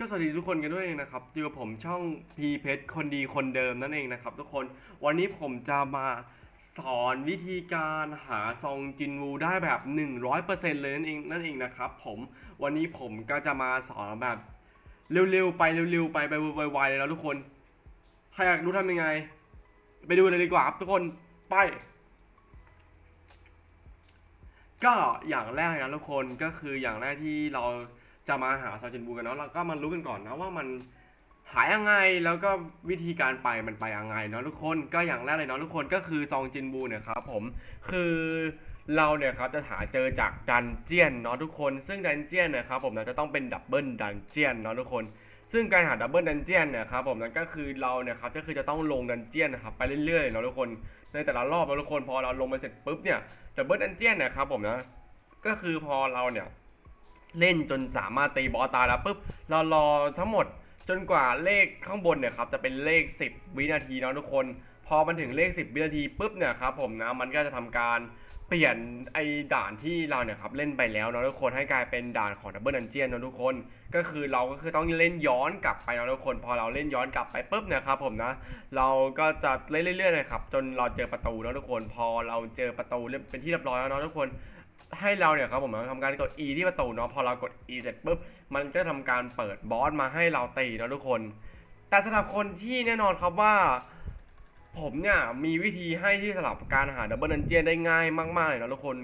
ก็สวัสดีทุกคนกันด้วยนะครับอยู่กับผมช่องพีเพชรคนดีคนเดิมนั่นเองนะครับ ทุกคนวันนี้ผมจะมาสอนวิธีการหาซองจินวูได้แบบ 100%เลยนั่นเองนั่นเองนะครับ ผมวันนี้ผมก็จะมาสอนแบบเร็วๆไปเร็วๆไปไปไวๆเลยแล้วทุกคนใครอยากรู้ทำยังไง ไปดูเลยดีกว่าครับทุกคนไปก็อย่างแรกนะทุกคนก็คืออย่างแรกที่เรา จะมาหาซาจินบูกันเนาะเราก็มารู้กันก่อนนะว่ามันหายยังไงแล้วก็วิธีการไปมันไปยังไงเนาะทุกคนก็อย่างแรกเลยเนาะทุกคนก็คือซองจินบูเนี่ยครับผมคือเราเนี่ยครับจะหาเจอจากดันเจียนเนาะทุกคนซึ่งดันเจียนเนี่ยครับผมนะจะต้องเป็นดับเบิลดันเจียนเนาะทุกคน ซึ่งการหาดับเบิลดันเจียนเนี่ยครับผมนั่นก็คือเราเนี่ยครับก็คือจะต้องลงดันเจียนนะครับไปเรื่อยๆเนาะทุกคนในแต่ละรอบเนาะทุกคนพอเราลงไปเสร็จปุ๊บเนี่ยดับเบิลดันเจียนเนี่ยครับผมนะก็คือพอเราเนี่ย เล่นจนสามารถตีบอสตายแล้วปุ๊บเรารอทั้งหมดจนกว่าเลขข้างบนเนี่ยครับจะเป็นเลข 10 วินาทีเนาะทุกคน พอมันถึงเลข 10 วินาทีปุ๊บเนี่ยครับผมนะมันก็จะทำการเปลี่ยนไอ้ด่านที่เราเนี่ยครับเล่นไปแล้วเนาะทุกคนให้กลายเป็นด่านของดับเบิลดันเจียนเนาะทุกคน ก็คือเราก็คือต้องเล่นย้อนกลับไปเนาะทุกคน พอเราเล่นย้อนกลับไปปุ๊บเนี่ยครับผมนะ เราก็จะเล่นเรื่อยๆนะครับจนเราเจอประตูเนาะทุกคน พอเราเจอประตูเรียบเป็นที่เรียบร้อยแล้วเนาะทุกคน ให้เราเนี่ยครับผมทำการกด E ที่ประตูเนาะพอเรากด E เสร็จปุ๊บมันก็ทำการเปิดบอสมาให้เราตีเนาะทุกคน แต่สำหรับคนที่แน่นอนครับว่า ผมเนี่ยมีวิธีให้ที่สำหรับการหาดับเบิลดันเจียนได้ง่ายมากๆเลยนะทุกคน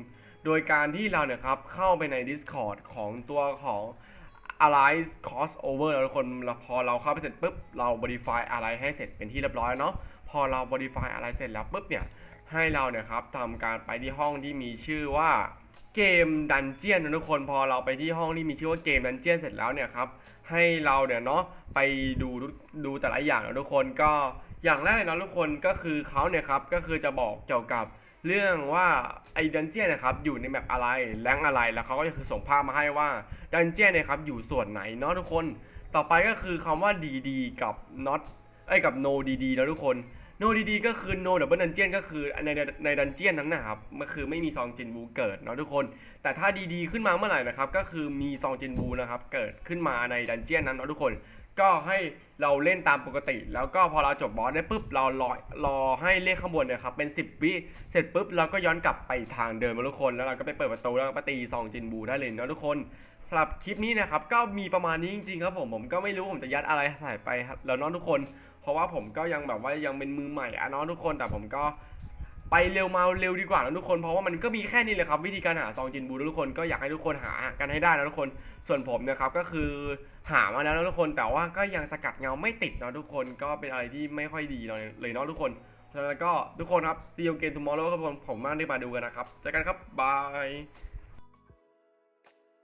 โดยการที่เราเนี่ยครับเข้าไปใน Discord ของตัวของ Alliance Crossover แล้วทุกคนแล้วพอเราเข้าไปเสร็จปุ๊บเรา modify อะไรให้เสร็จเป็นที่เรียบร้อยเนาะพอเรา modify อะไรเสร็จแล้วปุ๊บเนี่ย ให้เราเนี่ยครับทำการไปที่ห้องที่มีชื่อว่าเกมดันเจียนนะทุกคนพอเราไปที่ห้องที่มีชื่อว่าเกมดันเจียนเสร็จแล้วเนี่ยครับให้เราเนี่ยเนาะไปดูดูแต่ละอย่างนะทุกคนก็อย่างแรกเนาะทุกคนก็คือเขาเนี่ยครับก็คือจะบอกเกี่ยวกับเรื่องว่าไอ้ดันเจียนนะครับอยู่ในแมปอะไรแรงอะไรแล้วเขาก็จะคือส่งภาพมาให้ว่าดันเจียนเนี่ยครับอยู่ส่วนไหนเนาะทุกคน ต่อไปก็คือคำว่า DD กับ not ไอ้กับ no DD แล้วทุกคน no DD ก็คือ no double dungeon ก็คือในในดันเจียนนั้นนะครับมันคือไม่มีซองจินบูเกิดเนาะทุกคน แต่ถ้า DD ขึ้นมาเมื่อไหร่นะครับก็คือมีซองจินบูนะครับเกิดขึ้นมาในดันเจียนนั้นเนาะทุกคน ก็ให้เราเล่นตามปกติ แล้วก็พอเราจบบอสได้ปุ๊บเรารอรอให้เลขข้างบนเนี่ยครับเป็น 10 วิเสร็จปุ๊บเราก็ย้อนกลับไปทางเดิมมาทุกคน แล้วเราก็ไปเปิดประตูแล้วก็ไปตีซองจินบูได้เลยเนาะทุกคนสำหรับคลิปนี้นะครับก็มีประมาณนี้จริงๆครับผมผมก็ไม่รู้ผมจะยัดอะไรใส่ไปแล้วเนาะทุกคน เพราะว่าผมก็ยังแบบว่ายังเป็นมือใหม่อะเนาะทุกคนแต่ผมก็ไปเร็วมาเร็วดีกว่านะทุกคนเพราะว่ามันก็มีแค่นี้เลยครับวิธีการหาซองจินบูทุกคนก็อยากให้ทุกคนหากันให้ได้นะทุกคนส่วนผมนะครับก็คือหามาแล้วนะทุกคนแต่ว่าก็ยังสกัดเงาไม่ติดนะทุกคนก็เป็นอะไรที่ไม่ค่อยดีเลยเนาะทุกคนแล้วก็ทุกคนครับตีโอเกนทูมอร์แล้วก็ผมมากได้มาดูกันนะครับเจอกันครับบาย